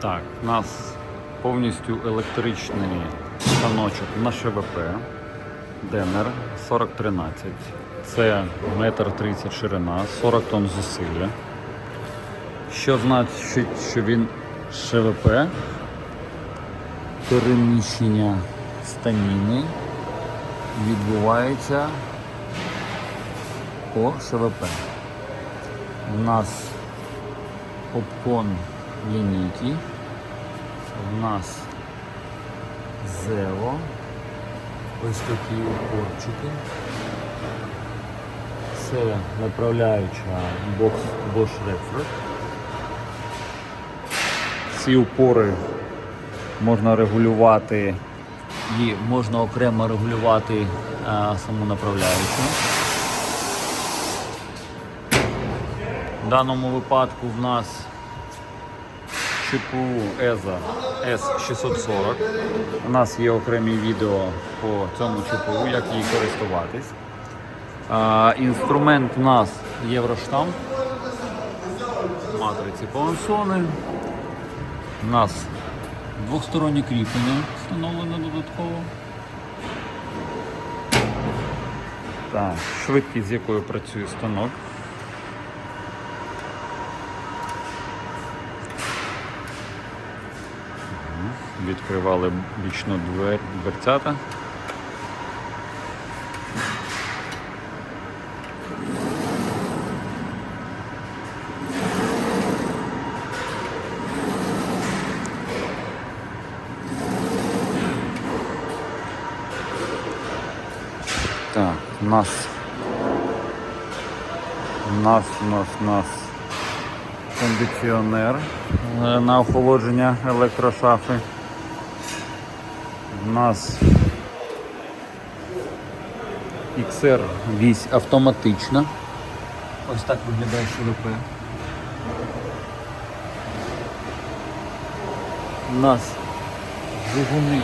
Так, у нас повністю електричний станочок на ШВП Денер 4013. Це метр 30 ширина, 40 тонн зусилля. Що значить, що він ШВП, переміщення станіни відбувається по ШВП. У нас обкон лінійки, у нас зево, ось такі упорчики. Це направляюча бокс Bosch Reflex. Ці упори можна регулювати і можна окремо регулювати а, саму направляючу. В даному випадку в нас ЧПУ EZA S640. У нас є окремі відео по цьому ЧПУ, як її користуватись. Інструмент у нас Євроштамп, матриці Пансони. У нас двостороннє кріплення встановлено додатково. Так, швидкість, з якою працює станок. Відкривали бічну двер, дверцята. Так, нас нас, нас, нас кондиціонер е, на охолодження електрошафи. У нас XR вісь автоматична. Ось так виглядає ШВП. У нас двигуни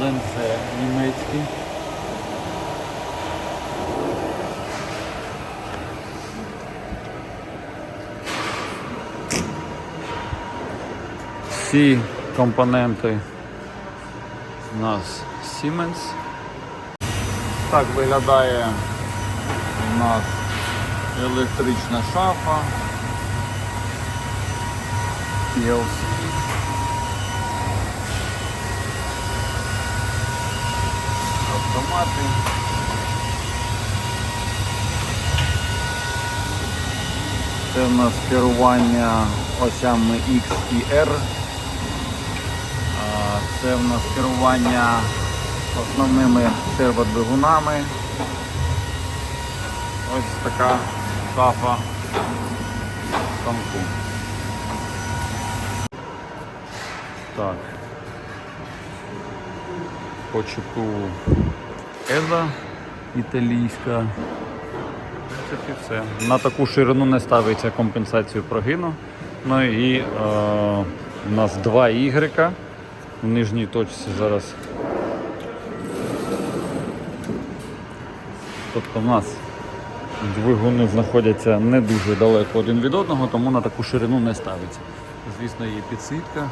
лензе німецькі. Всі компоненти у нас Siemens. Так виглядає у нас електрична шафа. PLC. Автомати. Це в нас керування осями X і R. Це в нас керування основними серводвигунами. Ось така шафа станку. Так. По Еза італійська. Все. На таку ширину не ставиться компенсацію прогину. Ну і е, у нас два Y в нижній точці зараз. Тобто в нас двигуни знаходяться не дуже далеко один від одного, тому на таку ширину не ставиться. Звісно, є підсвітка.